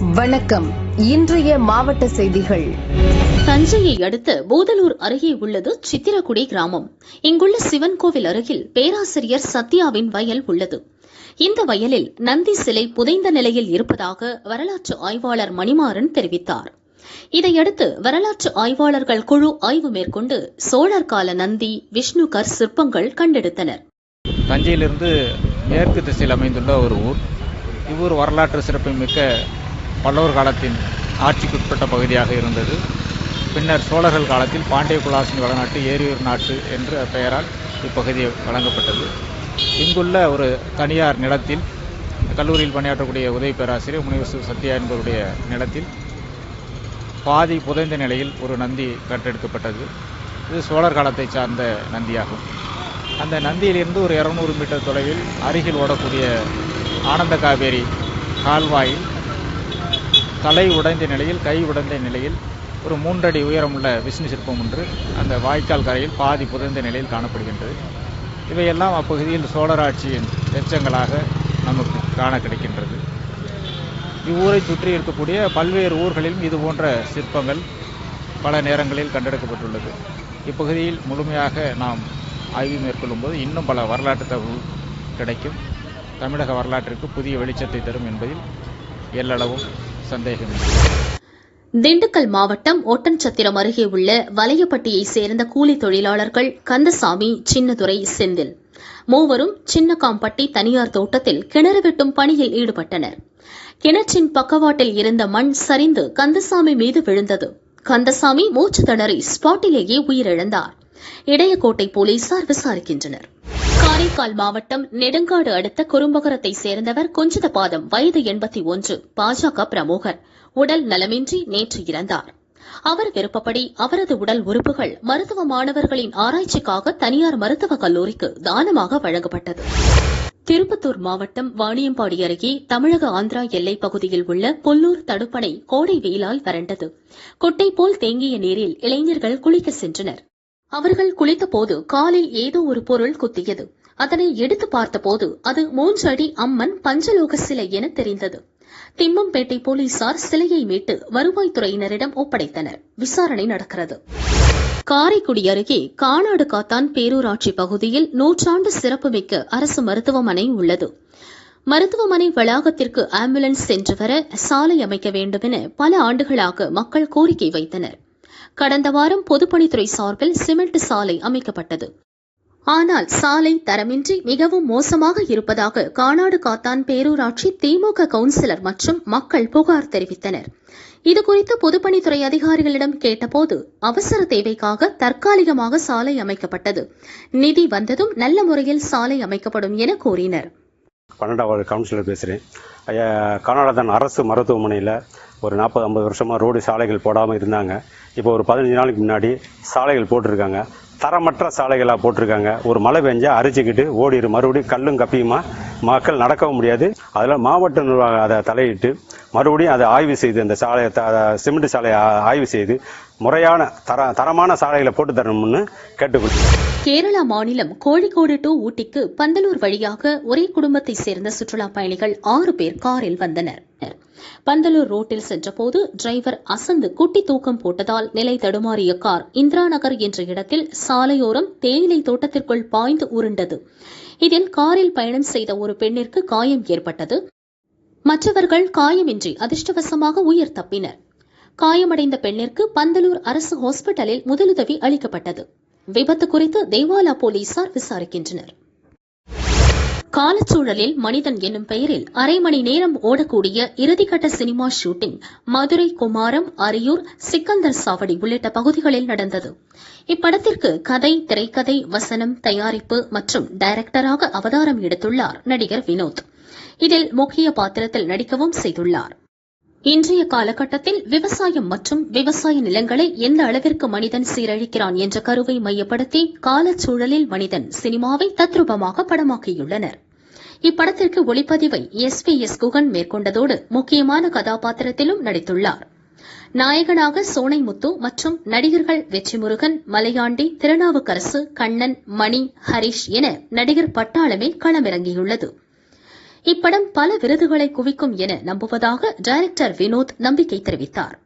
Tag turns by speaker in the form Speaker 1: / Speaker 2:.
Speaker 1: வணக்கம். இன்றைய மாவட்ட செய்திகள்.
Speaker 2: தஞ்சையை அடுத்த போதலூர் அருகே உள்ளது சித்திரக்குடி கிராமம். இங்குள்ள சிவன் கோவில் அருகில் பேராசிரியர் சத்யாவின் வயல் உள்ளது. இந்த வயலில் நந்தி சிலை புதைந்த நிலையில் இருப்பதாக வரலாற்று ஆய்வாளர் மணிமாறன் தெரிவித்தார். இதையடுத்து வரலாற்று ஆய்வாளர்கள் குழு ஆய்வு மேற்கொண்டு சோழர் கால நந்தி விஷ்ணுகர் சிற்பங்கள் கண்டெடுத்தனர்.
Speaker 3: தஞ்சையிலிருந்து மேற்கு திசையில் அமைந்துள்ள ஒரு ஊர். இவ்வூர் வரலாற்று சிறப்புமிக்க பல்லவர் காலத்தின் ஆட்சிக்குட்பட்ட பகுதியாக இருந்தது. பின்னர் சோழர்கள் காலத்தில் பாண்டிய குலாசின் வளநாட்டு ஏரியூர் நாட்டு என்ற பெயரால் இப்பகுதி வழங்கப்பட்டது. இங்குள்ள ஒரு தனியார் நிலத்தில் கல்லூரியில் பணியாற்றக்கூடிய உதவி பேராசிரியர் முனைவர் சத்யா என்பவருடைய நிலத்தில் பாதி புதைந்த நிலையில் ஒரு நந்தி கட்டெடுக்கப்பட்டது. இது சோழர் காலத்தை சார்ந்த நந்தியாகும். அந்த நந்தியிலிருந்து ஒரு இரநூறு மீட்டர் தொலைவில் அருகில் ஓடக்கூடிய ஆனந்த காவேரி கால்வாயில் தலை உடைந்த நிலையில் கை உடைந்த நிலையில் ஒரு மூன்றடி உயரமுள்ள விஷ்ணு சிற்பம் ஒன்று அந்த வாய்க்கால் கரையில் பாதி புதைந்த நிலையில் காணப்படுகின்றது. இவையெல்லாம் அப்பகுதியில் சோழராட்சியின் எச்சங்களாக நமக்கு காண கிடைக்கின்றது. இவ்வூரை சுற்றி இருக்கக்கூடிய பல்வேறு ஊர்களிலும் இது போன்ற சிற்பங்கள் பல நேரங்களில் கண்டெடுக்கப்பட்டுள்ளது. இப்பகுதியில் முழுமையாக நாம் ஆய்வு மேற்கொள்ளும்போது இன்னும் பல வரலாற்று தகவல் கிடைக்கும். தமிழக வரலாற்றிற்கு புதிய வெளிச்சத்தை தரும் என்பதில் எல்லளவும் சந்தேகமில்லை
Speaker 2: திண்டுக்கல் மாவட்டம் ஒட்டன்சத்திரம் அருகே உள்ள வலையப்பட்டியைச் சேர்ந்த கூலி தொழிலாளர்கள் கந்தசாமி சின்னதுரை செந்தில். மூவரும் சின்னகாம்பட்டி தனியார் தோட்டத்தில் கிணறு வெட்டும் பணியில் ஈடுபட்டனர். கிணற்றின் பக்கவாட்டில் இருந்த மண் சரிந்து கந்தசாமி மீது விழுந்தது. கந்தசாமி மூச்சு திணறி ஸ்பாட்டிலேயே உயிரிழந்தார். இடையக்கோட்டை போலீசார் விசாரிக்கின்றனர். காரைக்கால் மாவட்டம் நெடுங்காடு அடுத்த குறும்பகரத்தை சேர்ந்தவர் குஞ்சிதபாதம் வயது எண்பத்தி ஒன்று பாஜக பிரமுகர். உடல் நலமின்றி நேற்று இறந்தார். அவர் விருப்பப்படி அவரது உடல் உறுப்புகள் மருத்துவ மாணவர்களின் ஆராய்ச்சிக்காக தனியார் மருத்துவக் கல்லூரிக்கு தானமாக வழங்கப்பட்டது. திருப்பத்தூர் மாவட்டம் வாணியம்பாடி அருகே தமிழக ஆந்திரா எல்லைப் பகுதியில் உள்ள புல்லூர் தடுப்பணை கோடை வெயிலால் வறண்டது. கொட்டை போல் தேங்கிய நீரில் இளைஞர்கள் குளிக்க சென்றனர். அவர்கள் குளித்தபோது காலில் ஏதோ ஒரு பொருள் குத்தியது. அதனை எடுத்து பார்த்தபோது அது மூன்று அடி அம்மன் பஞ்சலோக சிலை என தெரிந்தது. திம்மம்பேட்டை போலீசார் சிலையை மீட்டு வருவாய்த்துறையினரிடம் ஒப்படைத்தனர். விசாரணை நடக்கிறது. காரைக்குடி அருகே காணாடு காத்தான் பேரூராட்சி பகுதியில் நூற்றாண்டு சிறப்புமிக்க அரசு மருத்துவமனை உள்ளது. மருத்துவமனை வளாகத்திற்கு ஆம்புலன்ஸ் சென்று வர சாலை அமைக்க வேண்டும் என பல ஆண்டுகளாக மக்கள் கோரிக்கை வைத்தனர். கடந்த வாரம் பொதுப்பணித்துறை சார்பில் சிமெண்ட் சாலை அமைக்கப்பட்டது. ஆனால் சாலை தரமின்றி மிகவும் மோசமாக இருப்பதாக கானாடு காத்தான் பேரூராட்சி திமுக கவுன்சிலர் மற்றும் மக்கள் புகார் தெரிவித்தனர். இதுகுறித்து பொதுப்பணித்துறை அதிகாரிகளிடம் கேட்டபோது அவசர தேவைக்காக தற்காலிகமாக சாலை அமைக்கப்பட்டது. நிதி வந்ததும் நல்ல முறையில் சாலை அமைக்கப்படும் என கூறினர்.
Speaker 4: பன்னெண்டாவது கவுன்சிலர் பேசுகிறேன் ஐயா கர்நாடகன் அரசு மருத்துவமனையில் ஒரு நாற்பது ஐம்பது வருஷமாக ரோடு சாலைகள் போடாமல் இருந்தாங்க. இப்போ ஒரு பதினஞ்சு நாளைக்கு முன்னாடி சாலைகள் போட்டிருக்காங்க. தரமற்ற சாலைகளாக போட்டிருக்காங்க. ஒரு மழை பெஞ்சா அரிச்சுக்கிட்டு ஓடிடு மறுபடியும் கல்லும் கப்பியுமா மக்கள் நடக்கவும் முடியாது. அதில் மாவட்ட நிர்வாகம் அதை தலையிட்டு மறுபடியும் அதை ஆய்வு செய்து அந்த சாலையை த சிமெண்ட் சாலையை ஆய்வு செய்து முறையான தர தரமான சாலைகளை போட்டு தரணும்னு கேட்டுக்கொள்கிறேன்.
Speaker 2: கேரளா மாநிலம் கோழிக்கோடு டு ஊட்டிக்கு பந்தலூர் வழியாக ஒரே குடும்பத்தைச் சேர்ந்த சுற்றுலா பயணிகள் ஆறு பேர் காரில் வந்தனர். பந்தலூர் ரோட்டில் சென்றபோது டிரைவர் அசந்து குட்டி தூக்கம் போட்டதால் நிலை தடுமாறிய கார் இந்திரா நகர் என்ற இடத்தில் சாலையோரம் தேயிலை தோட்டத்திற்குள் பாய்ந்து உருண்டது. இதில் காரில் பயணம் செய்த ஒரு பெண்ணிற்கு காயம் ஏற்பட்டது. மற்றவர்கள் காயமின்றி அதிர்ஷ்டவசமாக உயிர் தப்பினர். காயமடைந்த பெண்ணிற்கு பந்தலூர் அரசு ஹாஸ்பிட்டலில் முதலுதவி அளிக்கப்பட்டது. விபத்து குறித்து தேவாலா போலீசார் விசாரிக்கின்றனர். காலச்சூழலில் மனிதன் என்னும் பெயரில் அரை மணி நேரம் ஓடக்கூடிய இறுதிக்கட்ட சினிமா ஷூட்டிங் மதுரை குமாரம் அரியூர் சிக்கந்தர் சாவடி உள்ளிட்ட பகுதிகளில் நடந்தது. இப்படத்திற்கு கதை திரைக்கதை வசனம் தயாரிப்பு மற்றும் டைரக்டராக அவதாரம் எடுத்துள்ளார் நடிகர் வினோத். இதில் முக்கிய பாத்திரத்தில் நடிக்கவும் செய்துள்ளார். இன்றைய காலகட்டத்தில் விவசாயம் மற்றும் விவசாய நிலங்களை எந்த அளவிற்கு மனிதன் சீரழிக்கிறான் என்ற கருவை மையப்படுத்தி காலச்சூழலில் மனிதன் சினிமாவை தத்ரூபமாக படமாக்கியுள்ளனர். இப்படத்திற்கு ஒளிப்பதிவை எஸ் பி எஸ் குகன் மேற்கொண்டதோடு முக்கியமான கதாபாத்திரத்திலும் நடித்துள்ளார். நாயகனாக சோனை முத்து மற்றும் நடிகர்கள் வெற்றிமுருகன் மலையாண்டி திருநாவுக்கரசு கண்ணன் மணி ஹரிஷ் என நடிகர் பட்டாளமே களமிறங்கியுள்ளது. இப்படம் பல விருதுகளை குவிக்கும் என நம்புவதாக டைரக்டர் வினோத் நம்பிக்கை தெரிவித்தார்.